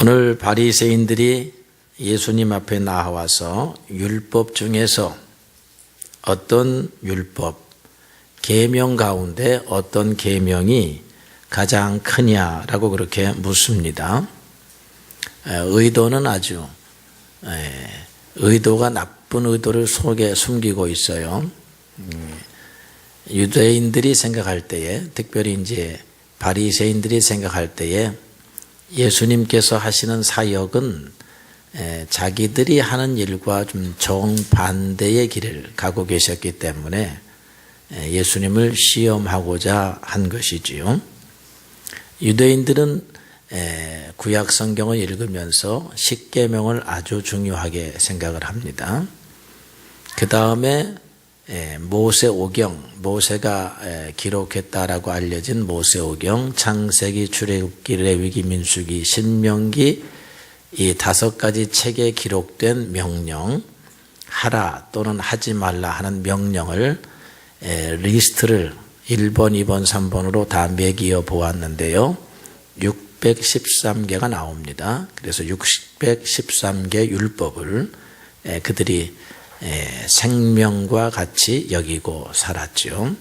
오늘 바리새인들이 예수님 앞에 나와서 율법 중에서 어떤 율법 계명 가운데 어떤 계명이 가장 크냐라고 그렇게 묻습니다. 에, 의도는 아주 에, 의도가 나쁜 의도를 속에 숨기고 있어요. 음, 유대인들이 생각할 때에 특별히 이제 바리새인들이 생각할 때에 예수님께서 하시는 사역은 에, 자기들이 하는 일과 좀 정반대의 길을 가고 계셨기 때문에 에, 예수님을 시험하고자 한 것이지요. 유대인들은 에, 구약 성경을 읽으면서 십계명을 아주 중요하게 생각을 합니다. 그 다음에 모세 오경, 모세가 에, 기록했다라고 알려진 모세 오경, 창세기, 출애굽기, 레위기, 민수기, 신명기 이 다섯 가지 책에 기록된 명령, 하라 또는 하지 말라 하는 명령을 에, 리스트를 1번, 2번, 3번으로 다 매기어 보았는데요. 613개가 나옵니다. 그래서 613개 율법을 에, 그들이 에, 생명과 같이 여기고 살았죠.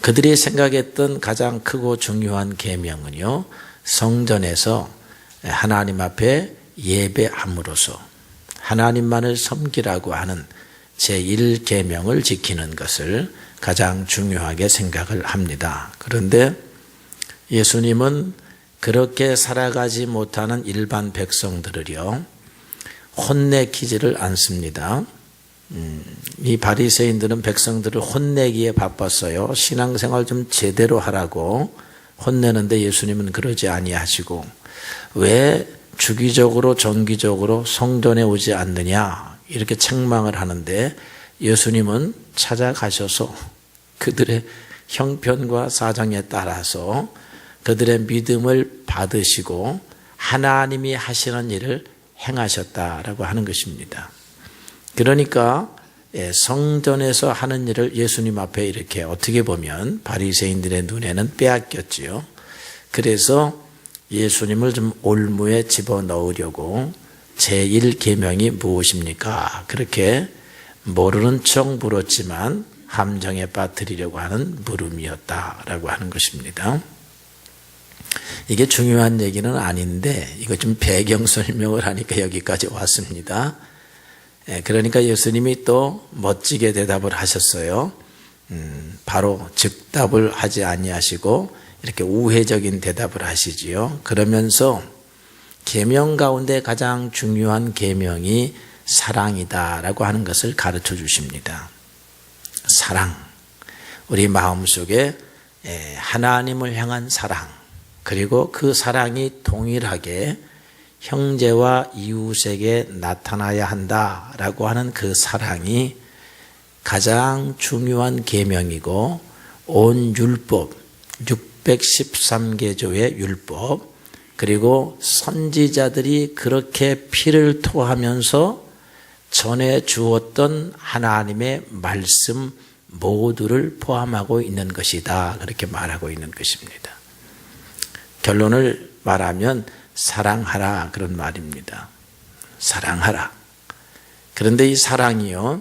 그들이 생각했던 가장 크고 중요한 계명은요. 성전에서 하나님 앞에 예배함으로써 하나님만을 섬기라고 하는 제1계명을 지키는 것을 가장 중요하게 생각을 합니다. 그런데 예수님은 그렇게 살아가지 못하는 일반 백성들을요 혼내키지를 않습니다. 음, 이 바리새인들은 백성들을 혼내기에 바빴어요. 신앙생활 좀 제대로 하라고 혼내는데 예수님은 그러지 아니하시고 왜 주기적으로 정기적으로 성전에 오지 않느냐 이렇게 책망을 하는데 예수님은 찾아가셔서 그들의 형편과 사정에 따라서 그들의 믿음을 받으시고 하나님이 하시는 일을 행하셨다라고 하는 것입니다. 그러니까 성전에서 하는 일을 예수님 앞에 이렇게 어떻게 보면 바리새인들의 눈에는 빼앗겼지요. 그래서 예수님을 좀 올무에 집어넣으려고 제1계명이 무엇입니까? 그렇게 모르는 척 물었지만 함정에 빠뜨리려고 하는 물음이었다라고 하는 것입니다. 이게 중요한 얘기는 아닌데 이거 좀 배경 설명을 하니까 여기까지 왔습니다. 그러니까 예수님이 또 멋지게 대답을 하셨어요. 음, 바로 즉답을 하지 아니하시고 이렇게 우회적인 대답을 하시지요. 그러면서 계명 가운데 가장 중요한 계명이 사랑이다라고 하는 것을 가르쳐 주십니다. 사랑. 우리 마음속에 하나님을 향한 사랑. 그리고 그 사랑이 동일하게 형제와 이웃에게 나타나야 한다라고 하는 그 사랑이 가장 중요한 계명이고 온 율법 613개조의 율법 그리고 선지자들이 그렇게 피를 토하면서 전해 주었던 하나님의 말씀 모두를 포함하고 있는 것이다. 그렇게 말하고 있는 것입니다. 결론을 말하면 사랑하라 그런 말입니다. 사랑하라. 그런데 이 사랑이요.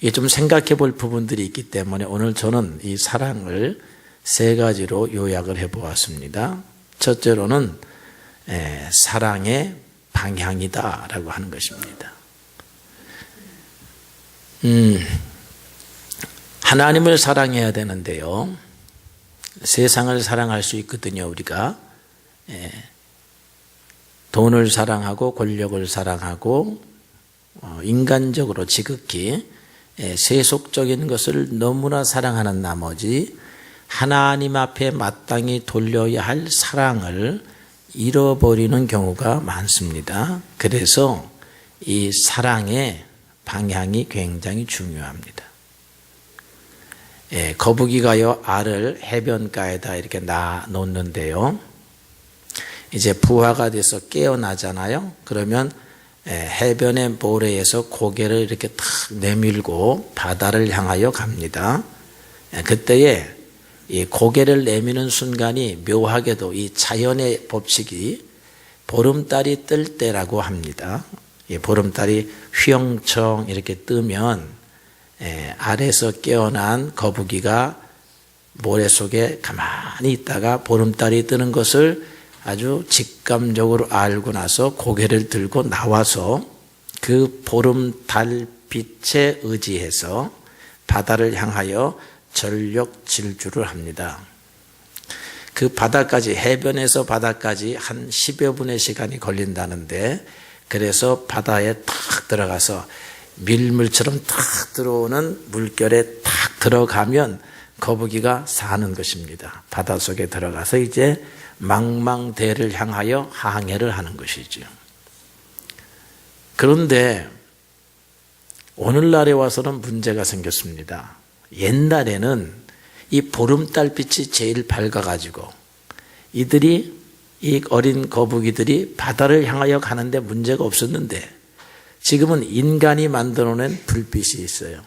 이게 좀 생각해 볼 부분들이 있기 때문에 오늘 저는 이 사랑을 세 가지로 요약을 해 보았습니다. 첫째로는 사랑의 방향이다라고 하는 것입니다. 음, 하나님을 사랑해야 되는데요. 세상을 사랑할 수 있거든요, 우리가. 돈을 사랑하고 권력을 사랑하고 어, 인간적으로 지극히 세속적인 것을 너무나 사랑하는 나머지 하나님 앞에 마땅히 돌려야 할 사랑을 잃어버리는 경우가 많습니다. 그래서 이 사랑의 방향이 굉장히 중요합니다. 예, 거북이가요, 알을 해변가에다 이렇게 놔 놓는데요. 이제 부화가 돼서 깨어나잖아요. 그러면 예, 해변의 모래에서 고개를 이렇게 탁 내밀고 바다를 향하여 갑니다. 예, 그때에 이 고개를 내미는 순간이 묘하게도 이 자연의 법칙이 보름달이 뜰 때라고 합니다. 이 보름달이 휘영청 이렇게 뜨면 에, 아래서 깨어난 거북이가 모래 속에 가만히 있다가 보름달이 뜨는 것을 아주 직감적으로 알고 나서 고개를 들고 나와서 그 보름 달 빛에 의지해서 바다를 향하여 전력 질주를 합니다. 그 바다까지 해변에서 바다까지 한 10여 분의 시간이 걸린다는데 그래서 바다에 탁 들어가서 밀물처럼 탁 들어오는 물결에 탁 들어가면 거북이가 사는 것입니다. 바닷속에 들어가서 이제 망망대를 향하여 항해를 하는 것이죠. 그런데 오늘날에 와서는 문제가 생겼습니다. 옛날에는 이 보름달빛이 제일 밝아가지고 이들이 이 어린 거북이들이 바다를 향하여 가는데 문제가 없었는데 지금은 인간이 만들어낸 불빛이 있어요.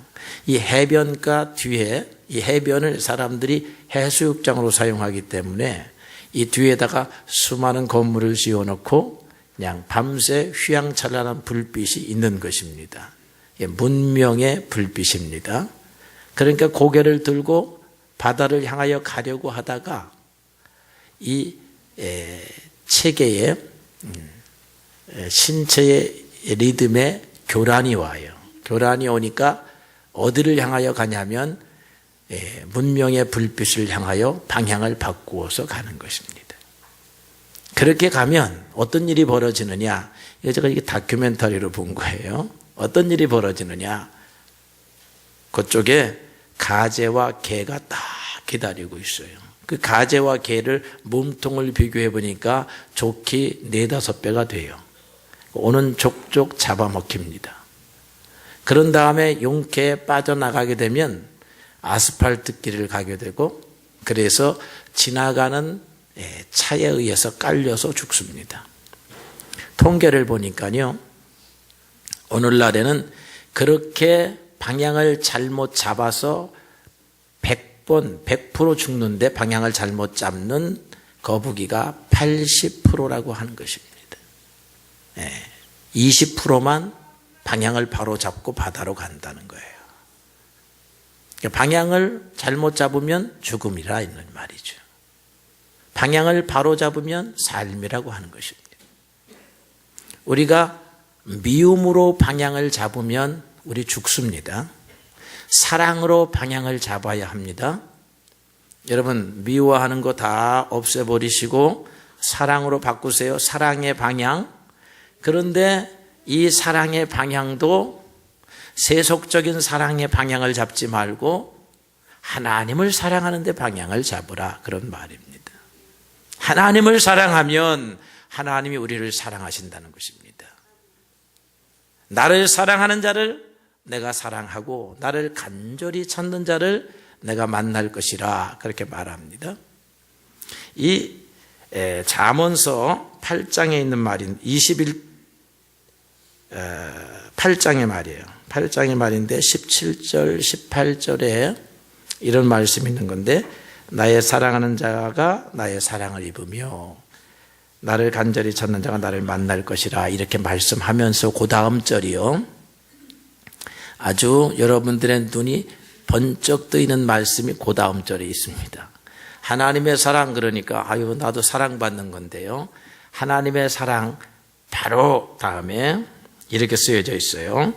이 해변가 뒤에 이 해변을 사람들이 해수욕장으로 사용하기 때문에 이 뒤에다가 수많은 건물을 지어놓고 그냥 밤새 휘황찬란한 불빛이 있는 것입니다. 예, 문명의 불빛입니다. 그러니까 고개를 들고 바다를 향하여 가려고 하다가 이 에, 체계의 음, 에, 신체의 리듬에 교란이 와요. 교란이 오니까 어디를 향하여 가냐면 에, 문명의 불빛을 향하여 방향을 바꾸어서 가는 것입니다. 그렇게 가면 어떤 일이 벌어지느냐? 제가 이게 다큐멘터리로 본 거예요. 어떤 일이 벌어지느냐? 그쪽에 가재와 개가 딱 기다리고 있어요. 그 가재와 개를 몸통을 비교해 보니까 족히 네다섯 배가 돼요. 오는 족족 잡아먹힙니다. 그런 다음에 용케에 빠져나가게 되면 아스팔트 길을 가게 되고 그래서 지나가는 예, 차에 의해서 깔려서 죽습니다. 통계를 보니까요. 오늘날에는 그렇게 방향을 잘못 잡아서 100번, 100% 죽는데 방향을 잘못 잡는 거북이가 80%라고 하는 것입니다. 20%만 방향을 바로 잡고 바다로 간다는 거예요. 그러니까 방향을 잘못 잡으면 죽음이라 있는 말이죠. 방향을 바로 잡으면 삶이라고 하는 것입니다. 우리가 미움으로 방향을 잡으면 우리 죽습니다. 사랑으로 방향을 잡아야 합니다. 여러분, 미워하는 거 다 없애버리시고 사랑으로 바꾸세요. 사랑의 방향. 그런데 이 사랑의 방향도 세속적인 사랑의 방향을 잡지 말고 하나님을 사랑하는 데 방향을 잡으라. 그런 말입니다. 하나님을 사랑하면 하나님이 우리를 사랑하신다는 것입니다. 나를 사랑하는 자를 내가 사랑하고 나를 간절히 찾는 자를 내가 만날 것이라 그렇게 말합니다. 이 잠언서 8장에 있는 말인 21 8장의 말이에요. 8장의 말인데 17절 18절에 이런 말씀이 있는 건데 나의 사랑하는 자가 나의 사랑을 입으며 나를 간절히 찾는 자가 나를 만날 것이라 이렇게 말씀하면서 그 다음 절이요. 아주 여러분들의 눈이 번쩍 뜨이는 말씀이 그 다음 절에 있습니다. 하나님의 사랑 그러니까 아유 나도 사랑받는 건데요. 하나님의 사랑 바로 다음에 이렇게 쓰여져 있어요.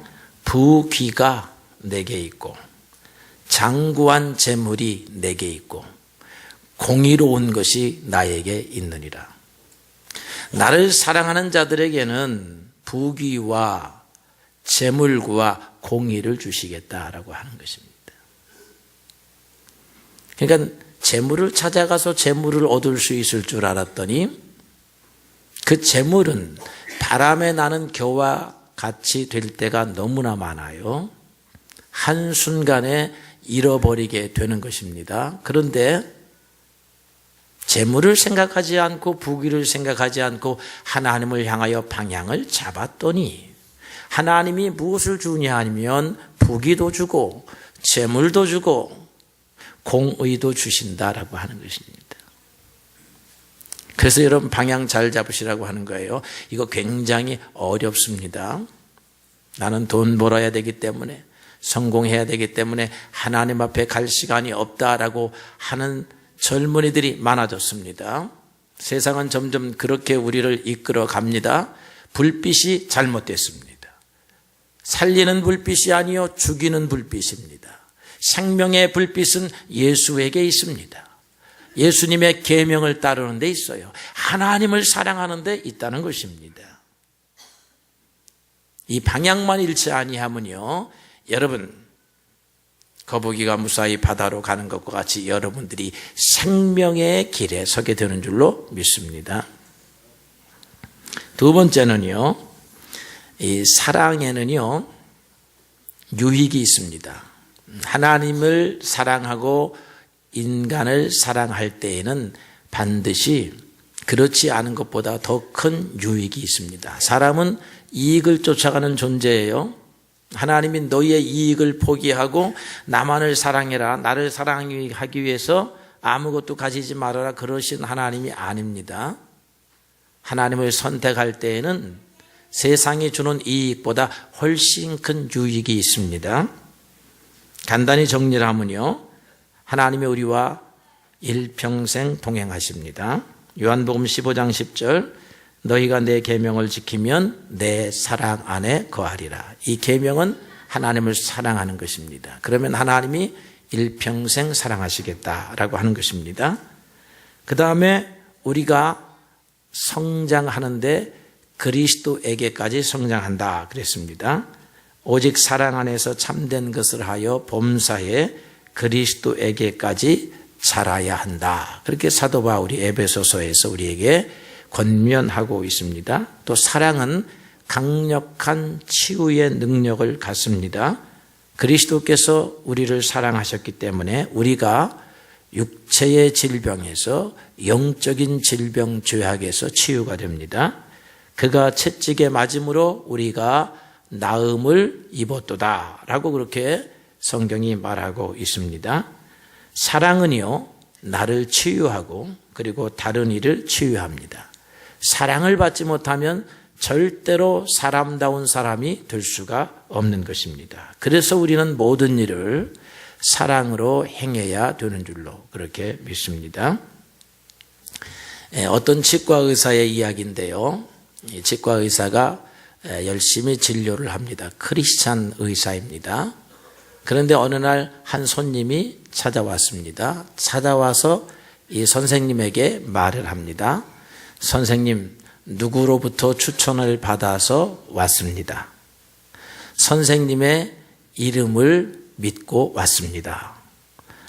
부귀가 내게 있고 장구한 재물이 내게 있고 공의로운 것이 나에게 있느니라. 나를 사랑하는 자들에게는 부귀와 재물과 공의를 주시겠다라고 하는 것입니다. 그러니까 재물을 찾아가서 재물을 얻을 수 있을 줄 알았더니 그 재물은 바람에 나는 겨와 같이 될 때가 너무나 많아요. 한순간에 잃어버리게 되는 것입니다. 그런데 재물을 생각하지 않고 부귀를 생각하지 않고 하나님을 향하여 방향을 잡았더니 하나님이 무엇을 주냐 하면 부귀도 주고 재물도 주고 공의도 주신다라고 하는 것입니다. 그래서 여러분 방향 잘 잡으시라고 하는 거예요. 이거 굉장히 어렵습니다. 나는 돈 벌어야 되기 때문에 성공해야 되기 때문에 하나님 앞에 갈 시간이 없다라고 하는 젊은이들이 많아졌습니다. 세상은 점점 그렇게 우리를 이끌어 갑니다. 불빛이 잘못됐습니다. 살리는 불빛이 아니요 죽이는 불빛입니다. 생명의 불빛은 예수에게 있습니다. 예수님의 계명을 따르는 데 있어요. 하나님을 사랑하는 데 있다는 것입니다. 이 방향만 잃지 아니하면요. 여러분 거북이가 무사히 바다로 가는 것과 같이 여러분들이 생명의 길에 서게 되는 줄로 믿습니다. 두 번째는요. 이 사랑에는요. 유익이 있습니다. 하나님을 사랑하고 인간을 사랑할 때에는 반드시 그렇지 않은 것보다 더 큰 유익이 있습니다. 사람은 이익을 쫓아가는 존재예요. 하나님이 너희의 이익을 포기하고 나만을 사랑해라. 나를 사랑하기 위해서 아무것도 가지지 말아라. 그러신 하나님이 아닙니다. 하나님을 선택할 때에는 세상이 주는 이익보다 훨씬 큰 유익이 있습니다. 간단히 정리를 하면요. 하나님이 우리와 일평생 동행하십니다. 요한복음 15장 10절 너희가 내 계명을 지키면 내 사랑 안에 거하리라. 이 계명은 하나님을 사랑하는 것입니다. 그러면 하나님이 일평생 사랑하시겠다라고 하는 것입니다. 그 다음에 우리가 성장하는데 그리스도에게까지 성장한다 그랬습니다. 오직 사랑 안에서 참된 것을 하여 범사에 그리스도에게까지 자라야 한다. 그렇게 사도 바울이 에베소서에서 우리에게 권면하고 있습니다. 또 사랑은 강력한 치유의 능력을 갖습니다. 그리스도께서 우리를 사랑하셨기 때문에 우리가 육체의 질병에서 영적인 질병 죄악에서 치유가 됩니다. 그가 채찍에 맞음으로 우리가 나음을 입었도다라고 그렇게 성경이 말하고 있습니다. 사랑은요, 나를 치유하고 그리고 다른 이를 치유합니다. 사랑을 받지 못하면 절대로 사람다운 사람이 될 수가 없는 것입니다. 그래서 우리는 모든 일을 사랑으로 행해야 되는 줄로 그렇게 믿습니다. 예, 어떤 치과 의사의 이야기인데요. 치과 의사가 열심히 진료를 합니다. 크리스찬 의사입니다. 그런데 어느 날 한 손님이 찾아왔습니다. 찾아와서 이 선생님에게 말을 합니다. 선생님, 누구로부터 추천을 받아서 왔습니다. 선생님의 이름을 믿고 왔습니다.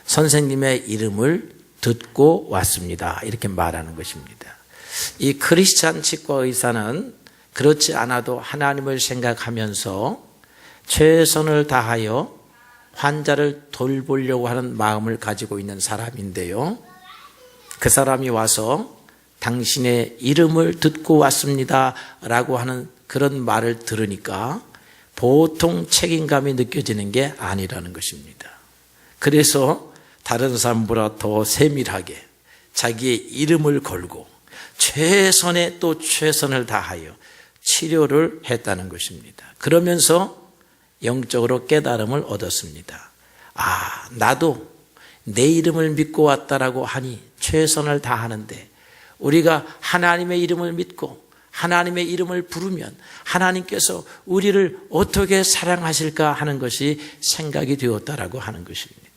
선생님의 이름을 듣고 왔습니다. 이렇게 말하는 것입니다. 이 크리스찬 치과 의사는 그렇지 않아도 하나님을 생각하면서 최선을 다하여 환자를 돌보려고 하는 마음을 가지고 있는 사람인데요. 그 사람이 와서 당신의 이름을 듣고 왔습니다. 라고 하는 그런 말을 들으니까 보통 책임감이 느껴지는 게 아니라는 것입니다. 그래서 다른 사람보다 더 세밀하게 자기의 이름을 걸고 최선의 또 최선을 다하여 치료를 했다는 것입니다. 그러면서 영적으로 깨달음을 얻었습니다. 아, 나도 내 이름을 믿고 왔다라고 하니 최선을 다하는데 우리가 하나님의 이름을 믿고 하나님의 이름을 부르면 하나님께서 우리를 어떻게 사랑하실까 하는 것이 생각이 되었다라고 하는 것입니다.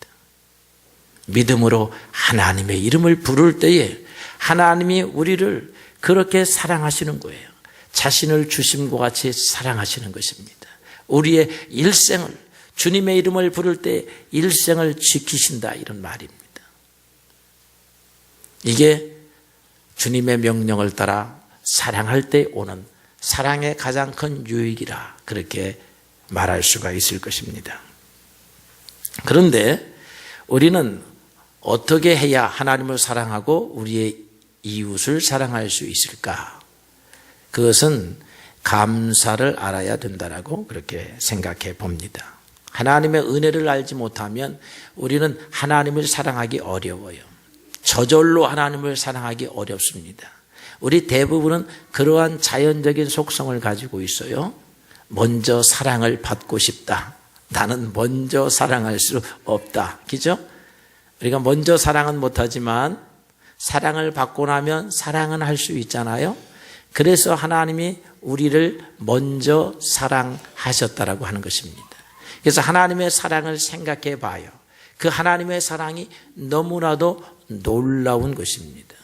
믿음으로 하나님의 이름을 부를 때에 하나님이 우리를 그렇게 사랑하시는 거예요. 자신을 주심과 같이 사랑하시는 것입니다. 우리의 일생을 주님의 이름을 부를 때 일생을 지키신다 이런 말입니다. 이게 주님의 명령을 따라 사랑할 때 오는 사랑의 가장 큰 유익이라 그렇게 말할 수가 있을 것입니다. 그런데 우리는 어떻게 해야 하나님을 사랑하고 우리의 이웃을 사랑할 수 있을까? 그것은 감사를 알아야 된다라고 그렇게 생각해 봅니다. 하나님의 은혜를 알지 못하면 우리는 하나님을 사랑하기 어려워요. 저절로 하나님을 사랑하기 어렵습니다. 우리 대부분은 그러한 자연적인 속성을 가지고 있어요. 먼저 사랑을 받고 싶다. 나는 먼저 사랑할 수 없다. 그죠? 우리가 먼저 사랑은 못하지만 사랑을 받고 나면 사랑은 할 수 있잖아요. 그래서 하나님이 우리를 먼저 사랑하셨다라고 하는 것입니다. 그래서 하나님의 사랑을 생각해 봐요. 그 하나님의 사랑이 너무나도 놀라운 것입니다.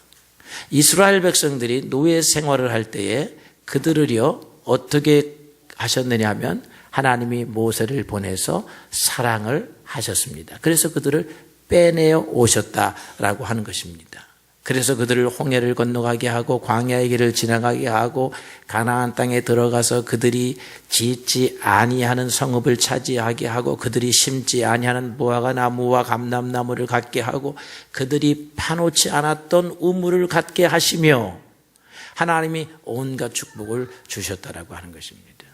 이스라엘 백성들이 노예 생활을 할 때에 그들을요 어떻게 하셨느냐 하면 하나님이 모세를 보내서 사랑을 하셨습니다. 그래서 그들을 빼내어 오셨다라고 하는 것입니다. 그래서 그들을 홍해를 건너가게 하고 광야의 길을 지나가게 하고 가나안 땅에 들어가서 그들이 짓지 아니하는 성읍을 차지하게 하고 그들이 심지 아니하는 무화과 나무와 감람나무를 갖게 하고 그들이 파놓지 않았던 우물을 갖게 하시며 하나님이 온갖 축복을 주셨다라고 하는 것입니다.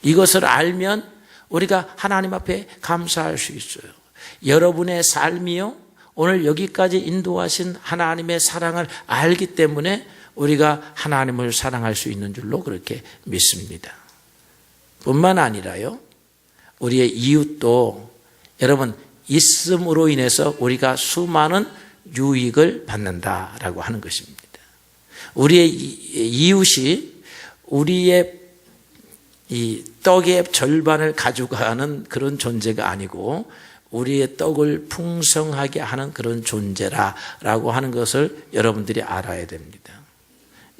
이것을 알면 우리가 하나님 앞에 감사할 수 있어요. 여러분의 삶이요 오늘 여기까지 인도하신 하나님의 사랑을 알기 때문에 우리가 하나님을 사랑할 수 있는 줄로 그렇게 믿습니다. 뿐만 아니라요, 우리의 이웃도 여러분, 있음으로 인해서 우리가 수많은 유익을 받는다라고 하는 것입니다. 우리의 이웃이 우리의 이 떡의 절반을 가져가는 그런 존재가 아니고 우리의 떡을 풍성하게 하는 그런 존재라라고 하는 것을 여러분들이 알아야 됩니다.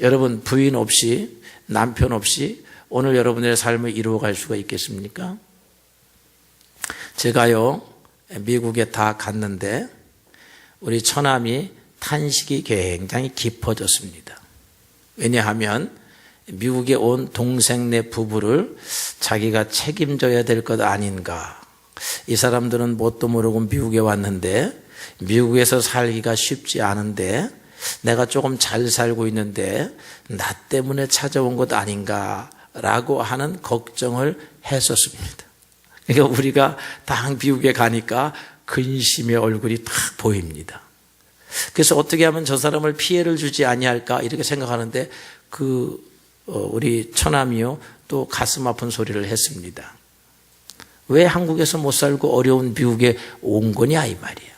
여러분 부인 없이 남편 없이 오늘 여러분의 삶을 이루어갈 수가 있겠습니까? 제가요 미국에 다 갔는데 우리 처남이 탄식이 굉장히 깊어졌습니다. 왜냐하면 미국에 온 동생네 부부를 자기가 책임져야 될 것 아닌가 이 사람들은 뭣도 모르고 미국에 왔는데 미국에서 살기가 쉽지 않은데 내가 조금 잘 살고 있는데 나 때문에 찾아온 것 아닌가라고 하는 걱정을 했었습니다. 그러니까 우리가 당 미국에 가니까 근심의 얼굴이 딱 보입니다. 그래서 어떻게 하면 저 사람을 피해를 주지 아니할까 이렇게 생각하는데 그 어, 우리 처남이요 또 가슴 아픈 소리를 했습니다. 왜 한국에서 못 살고 어려운 미국에 온 거냐 이 말이야.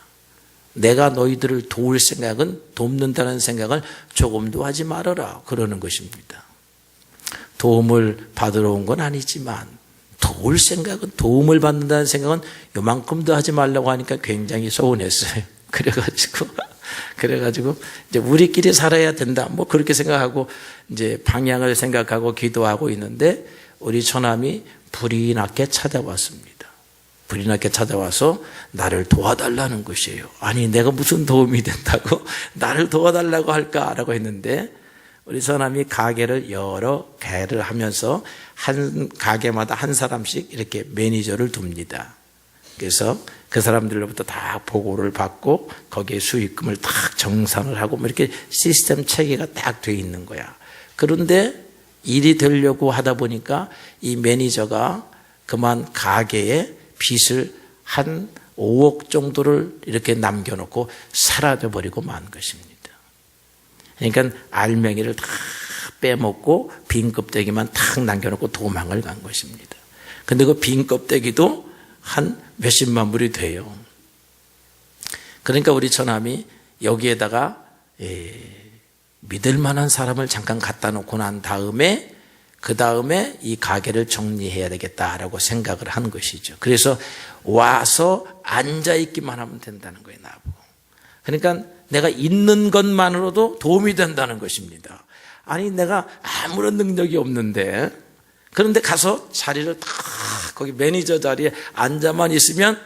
내가 너희들을 도울 생각은 돕는다는 생각을 조금도 하지 말아라 그러는 것입니다. 도움을 받으러 온 건 아니지만 도울 생각은 도움을 받는다는 생각은 요만큼도 하지 말라고 하니까 굉장히 서운했어요. 그래가지고 그래가지고 이제 우리끼리 살아야 된다 뭐 그렇게 생각하고 이제 방향을 생각하고 기도하고 있는데 우리 처남이 불이 나게 찾아왔습니다. 불이 나게 찾아와서 나를 도와달라는 것이에요. 아니, 내가 무슨 도움이 된다고 나를 도와달라고 할까라고 했는데 우리 처남이 가게를 여러 개를 하면서 한 가게마다 한 사람씩 이렇게 매니저를 둡니다. 그래서 그 사람들로부터 다 보고를 받고 거기에 수익금을 딱 정산을 하고 뭐 이렇게 시스템 체계가 딱 돼 있는 거야. 그런데 일이 되려고 하다 보니까 이 매니저가 그만 가게에 빚을 한 5억 정도를 이렇게 남겨놓고 사라져 버리고 만 것입니다. 그러니까 알맹이를 다 빼먹고 빈 껍데기만 탁 남겨놓고 도망을 간 것입니다. 근데 그 빈 껍데기도 한 몇십만 불이 돼요. 그러니까 우리 처남이 여기에다가 예, 믿을 만한 사람을 잠깐 갖다 놓고 난 다음에 그 다음에 이 가게를 정리해야 되겠다라고 생각을 한 것이죠. 그래서 와서 앉아 있기만 하면 된다는 거예요, 나보고. 그러니까 내가 있는 것만으로도 도움이 된다는 것입니다. 아니, 내가 아무런 능력이 없는데, 그런데 가서 자리를 딱, 거기 매니저 자리에 앉아만 있으면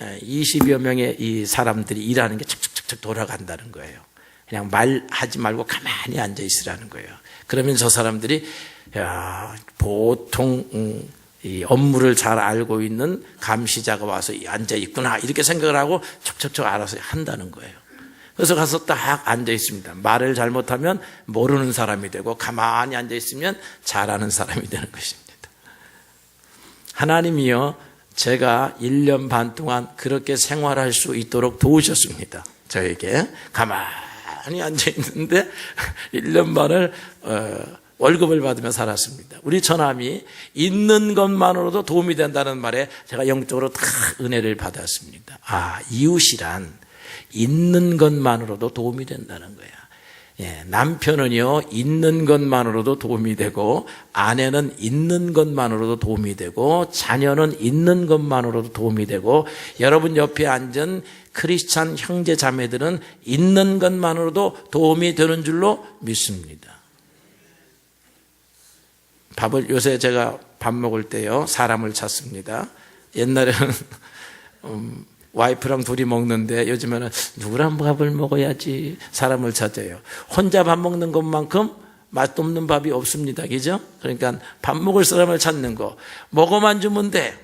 20여 예, 명의 이 사람들이 일하는 게 척척척척 돌아간다는 거예요. 그냥 말하지 말고 가만히 앉아 있으라는 거예요. 그러면 저 사람들이 야, 보통 음, 이 업무를 잘 알고 있는 감시자가 와서 앉아 있구나 이렇게 생각을 하고 척척척 알아서 한다는 거예요. 그래서 가서 딱 앉아 있습니다. 말을 잘못하면 모르는 사람이 되고 가만히 앉아 있으면 잘하는 사람이 되는 것입니다. 하나님이요, 제가 1년 반 동안 그렇게 생활할 수 있도록 도우셨습니다. 저에게 가만히 가만히 앉아 있는데 1년 반을 어, 월급을 받으며 살았습니다. 우리 처남이 있는 것만으로도 도움이 된다는 말에 제가 영적으로 다 은혜를 받았습니다. 아, 이웃이란 있는 것만으로도 도움이 된다는 거야. 예, 남편은요, 있는 것만으로도 도움이 되고, 아내는 있는 것만으로도 도움이 되고, 자녀는 있는 것만으로도 도움이 되고, 여러분 옆에 앉은 크리스찬 형제 자매들은 있는 것만으로도 도움이 되는 줄로 믿습니다. 밥을 요새 제가 밥 먹을 때요 사람을 찾습니다. 옛날에는 음, 와이프랑 둘이 먹는데 요즘에는 누구랑 밥을 먹어야지 사람을 찾아요. 혼자 밥 먹는 것만큼 맛없는 밥이 없습니다. 그죠? 그러니까 밥 먹을 사람을 찾는 거. 먹어만 주면 돼.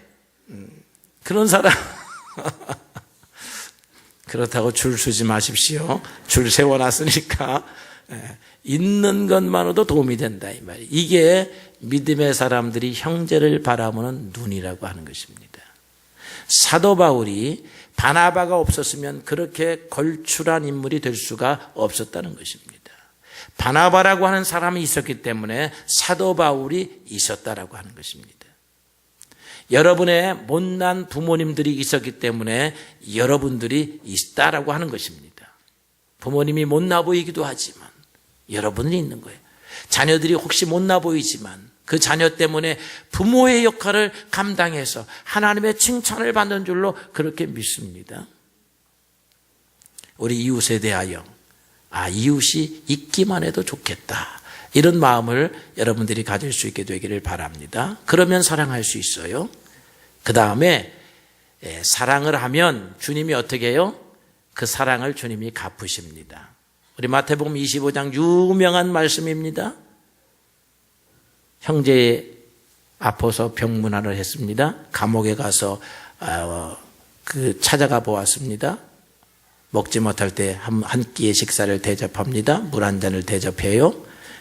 음, 그런 사람. 그렇다고 줄 서지 마십시오. 줄 세워놨으니까. 예, 있는 것만으로도 도움이 된다. 이 말이에요. 이게 믿음의 사람들이 형제를 바라보는 눈이라고 하는 것입니다. 사도 바울이 바나바가 없었으면 그렇게 걸출한 인물이 될 수가 없었다는 것입니다. 바나바라고 하는 사람이 있었기 때문에 사도 바울이 있었다라고 하는 것입니다. 여러분의 못난 부모님들이 있었기 때문에 여러분들이 있다라고 하는 것입니다. 부모님이 못나 보이기도 하지만 여러분은 있는 거예요. 자녀들이 혹시 못나 보이지만 그 자녀 때문에 부모의 역할을 감당해서 하나님의 칭찬을 받는 줄로 그렇게 믿습니다. 우리 이웃에 대하여 아 이웃이 있기만 해도 좋겠다. 이런 마음을 여러분들이 가질 수 있게 되기를 바랍니다. 그러면 사랑할 수 있어요. 그 다음에 예, 사랑을 하면 주님이 어떻게 해요? 그 사랑을 주님이 갚으십니다. 우리 마태복음 25장 유명한 말씀입니다. 형제 아파서 병문안을 했습니다. 감옥에 가서 어, 그 찾아가 보았습니다. 먹지 못할 때 한 끼의 식사를 대접합니다. 물 한 잔을 대접해요.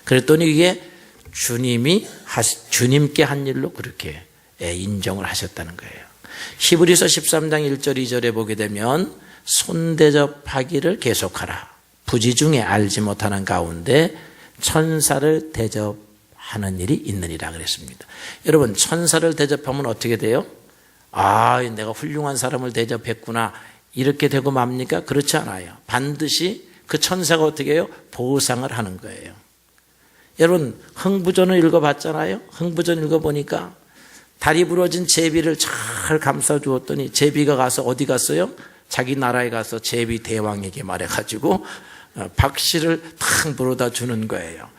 그랬더니 이게 주님이 하시, 주님께 한 일로 그렇게 예, 인정을 하셨다는 거예요. 히브리서 13장 1절 2절에 보게 되면 손대접하기를 계속하라. 부지 중에 알지 못하는 가운데 천사를 대접 하는 일이 있느니라 그랬습니다. 여러분 천사를 대접하면 어떻게 돼요? 아, 내가 훌륭한 사람을 대접했구나. 이렇게 되고 맙니까? 그렇지 않아요. 반드시 그 천사가 어떻게 해요? 보상을 하는 거예요. 여러분, 흥부전을 읽어봤잖아요? 흥부전 읽어보니까 다리 부러진 제비를 잘 감싸주었더니 제비가 가서 어디 갔어요? 자기 나라에 가서 제비 대왕에게 말해가지고 어, 박씨를 탁 물어다 주는 거예요.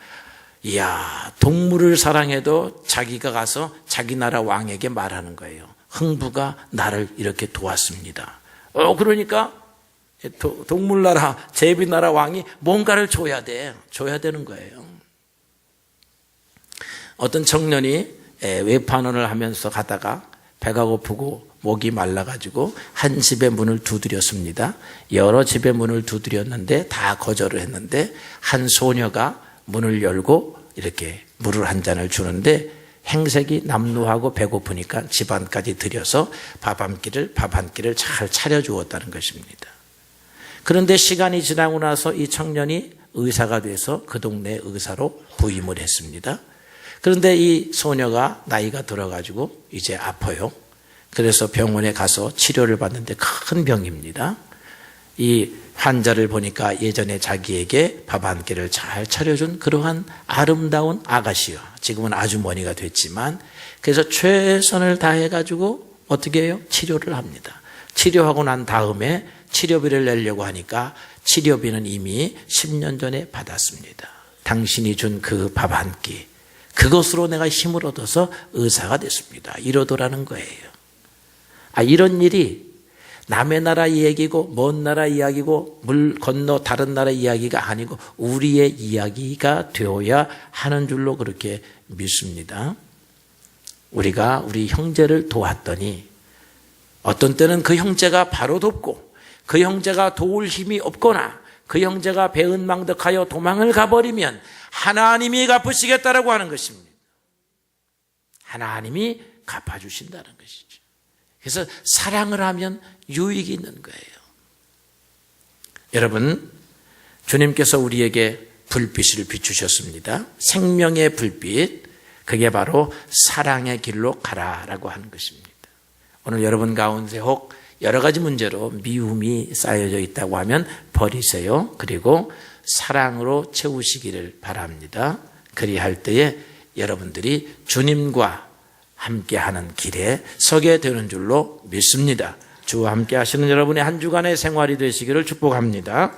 이야, 동물을 사랑해도 자기가 가서 자기 나라 왕에게 말하는 거예요. 흥부가 나를 이렇게 도왔습니다. 어, 그러니까 동물나라, 제비나라 왕이 뭔가를 줘야 돼. 줘야 되는 거예요. 어떤 청년이 외판원을 하면서 가다가 배가 고프고 목이 말라가지고 한 집의 문을 두드렸습니다. 여러 집의 문을 두드렸는데 다 거절을 했는데 한 소녀가 문을 열고 이렇게 물을 한 잔을 주는데 행색이 남루하고 배고프니까 집안까지 들여서 밥 한 끼를 밥 한 끼를 잘 차려 주었다는 것입니다. 그런데 시간이 지나고 나서 이 청년이 의사가 돼서 그 동네 의사로 부임을 했습니다. 그런데 이 소녀가 나이가 들어가지고 이제 아파요. 그래서 병원에 가서 치료를 받는데 큰 병입니다. 이 환자를 보니까 예전에 자기에게 밥 한 끼를 잘 차려준 그러한 아름다운 아가씨요. 지금은 아주머니가 됐지만 그래서 최선을 다해가지고 어떻게 해요? 치료를 합니다. 치료하고 난 다음에 치료비를 내려고 하니까 치료비는 이미 10년 전에 받았습니다. 당신이 준 그 밥 한 끼. 그것으로 내가 힘을 얻어서 의사가 됐습니다. 이러더라는 거예요. 아, 이런 일이 남의 나라 이야기고 먼 나라 이야기고 물 건너 다른 나라 이야기가 아니고 우리의 이야기가 되어야 하는 줄로 그렇게 믿습니다. 우리가 우리 형제를 도왔더니 어떤 때는 그 형제가 바로 돕고 그 형제가 도울 힘이 없거나 그 형제가 배은망덕하여 도망을 가버리면 하나님이 갚으시겠다라고 하는 것입니다. 하나님이 갚아주신다는 것이죠. 그래서 사랑을 하면 유익이 있는 거예요. 여러분, 주님께서 우리에게 불빛을 비추셨습니다. 생명의 불빛. 그게 바로 사랑의 길로 가라라고 하는 것입니다. 오늘 여러분 가운데 혹 여러 가지 문제로 미움이 쌓여져 있다고 하면 버리세요. 그리고 사랑으로 채우시기를 바랍니다. 그리할 때에 여러분들이 주님과 함께하는 길에 서게 되는 줄로 믿습니다. 주와 함께 하시는 여러분의 한 주간의 생활이 되시기를 축복합니다.